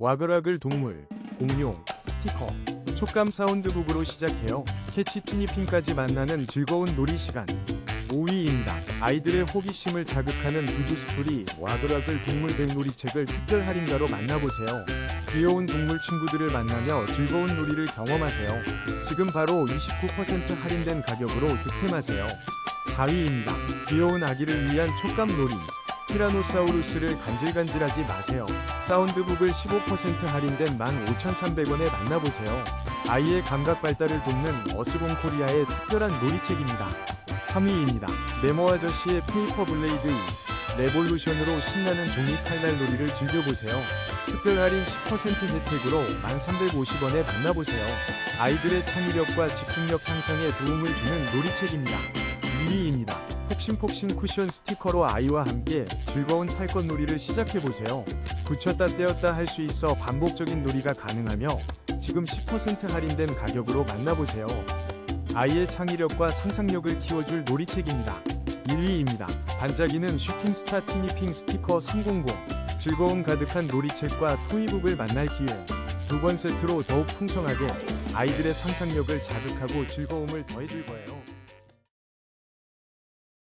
와글와글 동물, 공룡, 스티커, 촉감 사운드북으로 시작해요. 캐치 티니핑까지 만나는 즐거운 놀이 시간. 5위입니다. 아이들의 호기심을 자극하는 두두 스토리 와글와글 동물 뱃놀이책을 특별 할인가로 만나보세요. 귀여운 동물 친구들을 만나며 즐거운 놀이를 경험하세요. 지금 바로 29% 할인된 가격으로 득템하세요. 4위입니다. 귀여운 아기를 위한 촉감 놀이. 티라노사우루스를 간질간질하지 마세요. 사운드북을 15% 할인된 15,300원에 만나보세요. 아이의 감각 발달을 돕는 어스본 코리아의 특별한 놀이책입니다. 3위입니다. 네모 아저씨의 페이퍼 블레이드 2 레볼루션으로 신나는 종이 칼날 놀이를 즐겨보세요. 특별 할인 10% 혜택으로 1,350원에 만나보세요. 아이들의 창의력과 집중력 향상에 도움을 주는 놀이책입니다. 2위입니다. 폭신폭신 쿠션 스티커로 아이와 함께 즐거운 탈것 놀이를 시작해보세요. 붙였다 떼었다 할 수 있어 반복적인 놀이가 가능하며 지금 10% 할인된 가격으로 만나보세요. 아이의 창의력과 상상력을 키워줄 놀이책입니다. 1위입니다. 반짝이는 슈팅스타 티니핑 스티커 300 즐거움 가득한 놀이책과 토이북을 만날 기회 두 번 세트로 더욱 풍성하게 아이들의 상상력을 자극하고 즐거움을 더해줄 거예요.